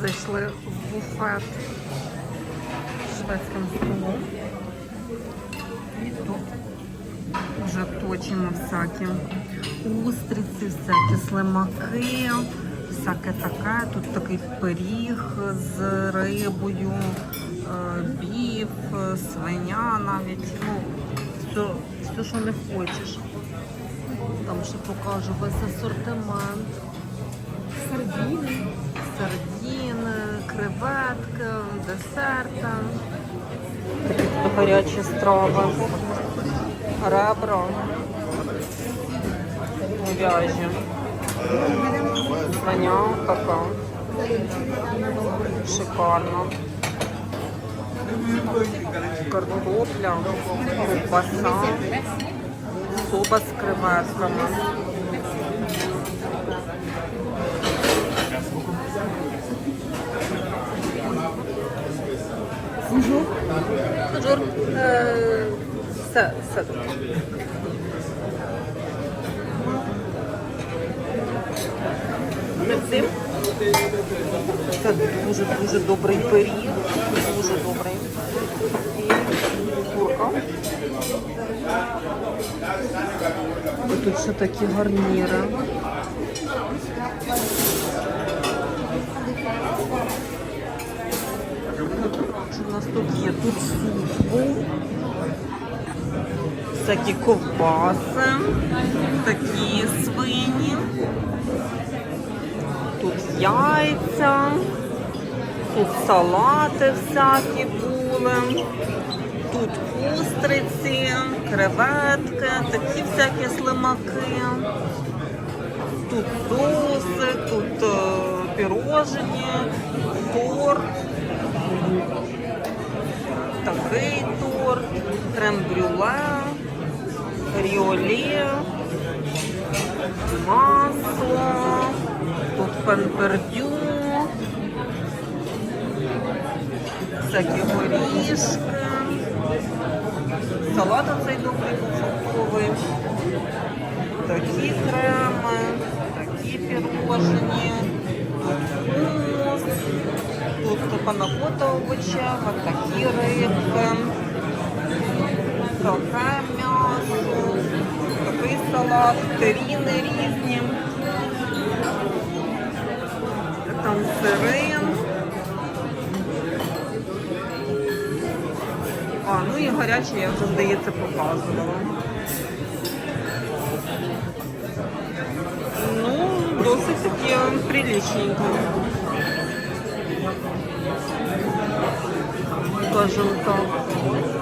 Зайшли в буфет з шведським столом. І тут вже точимо всякі устриці, всякі слимаки, всяке таке. Тут такий пиріг з рибою, е, біф, свиня навіть. Ну, все, все, що не хочеш. Там ще покажу весь асортимент. Сардіни, креветки, десерти. Такі тут гарячі страви. Ребра. Вяжі. Свиня така. Шикарно. Картопля, ковбаса, суба з креветками. Bonjour. Euh, ça. Merci. Це дуже дуже добрий пиріг. Дуже добрий. І курка. Тут ще такі гарніри. Що в нас тут є? Тут суп. Всякі ковбаси, такі свині. Тут яйця, тут салати всякі були. Тут устриці, креветки, такі всякі слимаки. Тут соуси, тут е, пірожені, торт. Такий торт, крем-брюле, ріолі, масло, тут пенпердю, всякі горішки, салат оцей добрий фруктовий, такі креми, такі пірожені, тут хумус, тут панакота овочева, такі рибки, таке м'ясо, такий салат, різні, там сирин. А, ну і гаряче я вже, здається, показувала. Ну, досить таки приличненько. Скажем так.